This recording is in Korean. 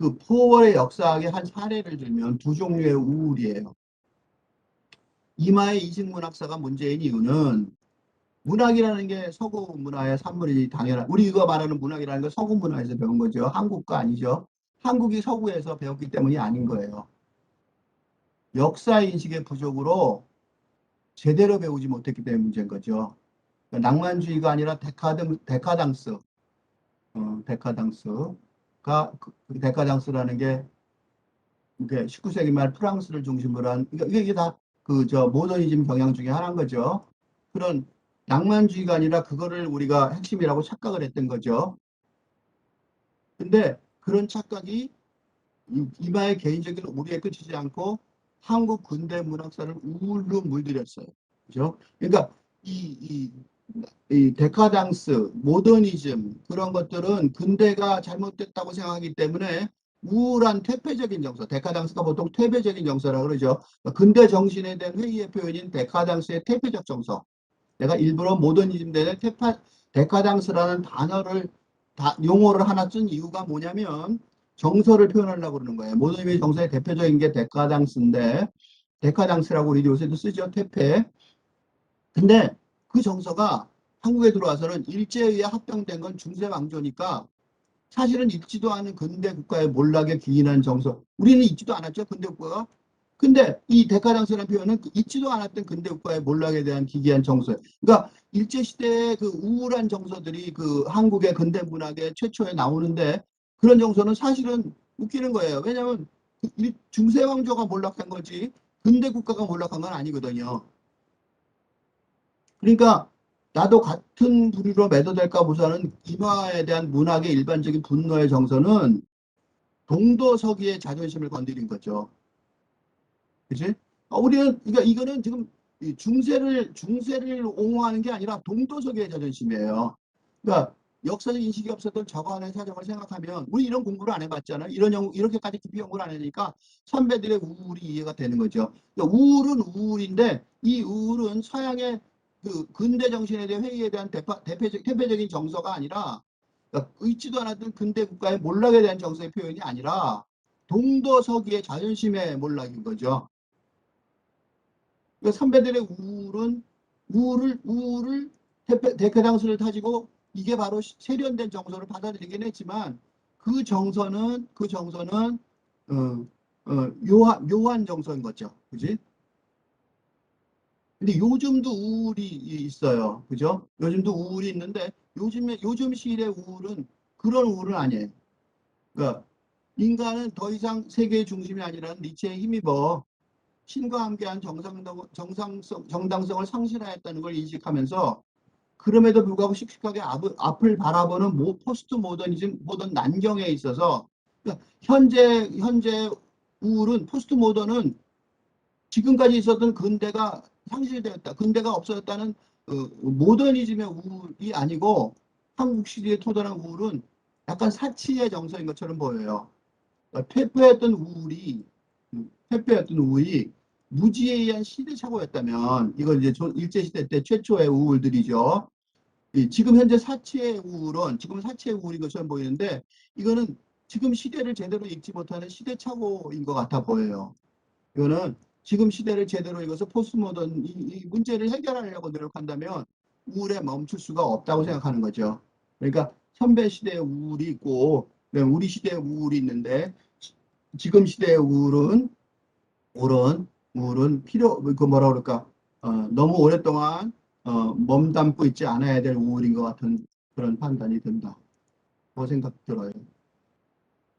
그 포월의 역사학의 한 사례를 들면 두 종류의 우울이에요. 이마의 이식문학사가 문제인 이유는 문학이라는 게 서구 문화의 산물이 당연한 우리 이거 말하는 문학이라는 건 서구 문화에서 배운 거죠. 한국과 아니죠. 한국이 서구에서 배웠기 때문이 아닌 거예요. 역사 인식의 부족으로 제대로 배우지 못했기 때문에 문제인 거죠. 그러니까 낭만주의가 아니라 데카등, 데카당스, 어, 데카당스 가 그, 그 데카당스라는 게 이게 19세기 말 프랑스를 중심으로 한 이게, 이게 다 그 저 모더니즘 경향 중에 하나인 거죠. 그런 낭만주의가 아니라 그거를 우리가 핵심이라고 착각을 했던 거죠. 근데 그런 착각이 이- 이마의 개인적인 우리에 끝이지 않고 한국 근대 문학사를 우울로 물들였어요. 그죠? 그러니까 이, 이, 이 데카당스, 모더니즘 그런 것들은 근대가 잘못됐다고 생각하기 때문에 우울한 퇴폐적인 정서, 데카당스가 보통 퇴폐적인 정서라고 그러죠. 근대 정신에 대한 회의의 표현인 데카당스의 퇴폐적 정서. 내가 일부러 모더니즘 대는 테파, 데카당스라는 단어를 다, 용어를 하나 쓴 이유가 뭐냐면 정서를 표현하려고 그러는 거예요. 모더니즘의 정서의 대표적인 게 데카당스인데 데카당스라고 우리 요새도 쓰죠. 퇴폐. 근데 그 정서가 한국에 들어와서는 일제에 의해 합병된 건 중세 왕조니까 사실은 있지도 않은 근대 국가의 몰락에 기인한 정서. 우리는 있지도 않았죠. 근대 국가가. 근데 이 데카당스라는 표현은 그 있지도 않았던 근대 국가의 몰락에 대한 기괴한 정서. 그러니까 일제 시대의 그 우울한 정서들이 그 한국의 근대 문학의 최초에 나오는데 그런 정서는 사실은 웃기는 거예요. 왜냐하면 그 일- 중세 왕조가 몰락한 거지 근대 국가가 몰락한 건 아니거든요. 그러니까 나도 같은 부류로 매도될까 보사는 이마에 대한 문학의 일반적인 분노의 정서는 동도서기의 자존심을 건드린 거죠. 그지? 어, 우리는 그러니까 이거는 지금 이 중세를 중세를 옹호하는 게 아니라 동도서기의 자존심이에요. 그러니까 역사적 인식이 없었던 저간의 사정을 생각하면 우리 이런 공부를 안 해봤잖아요. 이런 연 이렇게까지 깊이 연구를 안 하니까 선배들의 우울이 이해가 되는 거죠. 그러니까 우울은 우울인데 이 우울은 서양의 그 근대 정신에 대한 회의에 대한 대파, 대표적, 대표적인 정서가 아니라 그러니까 있지도 않았던 근대 국가의 몰락에 대한 정서의 표현이 아니라 동도서기의 자존심의 몰락인 거죠. 그러니까 선배들의 우울은 우울을 우울을 대표, 대표당수를 타지고 이게 바로 시- 세련된 정서를 받아들이긴 했지만 그 정서는 그 정서는 어, 어, 묘한 묘한 정서인 거죠. 그지? 근데 요즘도 우울이 있어요. 그죠? 요즘도 우울이 있는데 요즘에 요즘 시일의 우울은 그런 우울은 아니에요. 그러니까 인간은 더 이상 세계의 중심이 아니라 니체에 힘입어 신과 함께한 정상성, 정상성, 정당성을 상실하였다는 걸 인식하면서 그럼에도 불구하고 씩씩하게 앞, 앞을 바라보는 모, 포스트 모더니즘 모던 난경에 있어서 그러니까 현재 현재 우울은 포스트 모던은 지금까지 있었던 근대가 상실되었다. 근대가 없어졌다는 어, 모더니즘의 우울이 아니고 한국 시대에 토달한 우울은 약간 사치의 정서인 것처럼 보여요. 그러니까 퇴폐했던 우울이 음, 퇴폐했던 우울이 무지에 의한 시대착오였다면 이건 이제 조- 일제시대 때 최초의 우울들이죠. 이 지금 현재 사치의 우울은 지금 사치의 우울인 것처럼 보이는데 이거는 지금 시대를 제대로 읽지 못하는 시대착오인 것 같아 보여요. 이거는 지금 시대를 제대로 읽어서 포스트모던 이, 이 문제를 해결하려고 노력한다면 우울에 멈출 수가 없다고 생각하는 거죠. 그러니까 선배 시대의 우울이 있고 우리 시대의 우울이 있는데 지- 지금 시대의 우울은 우울은 우울은 필요 그 뭐라 그럴까 어, 너무 오랫동안 어, 몸담고 있지 않아야 될 우울인 것 같은 그런 판단이 든다. 그 생각 들어요.